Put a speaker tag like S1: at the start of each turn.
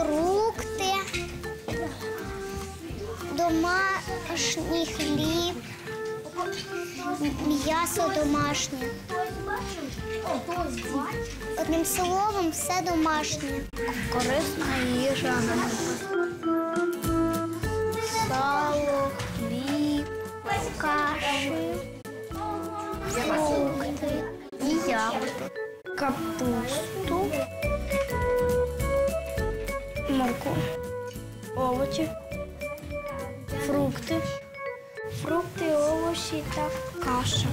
S1: фрукти, домашній хліб, м'ясо домашнє. Одним словом, все домашнє. Корисна їжа. Сало, хліб, каші, фрукти і ягоди, капусту, морку, овочі, фрукти, фрукти, овочі та каша.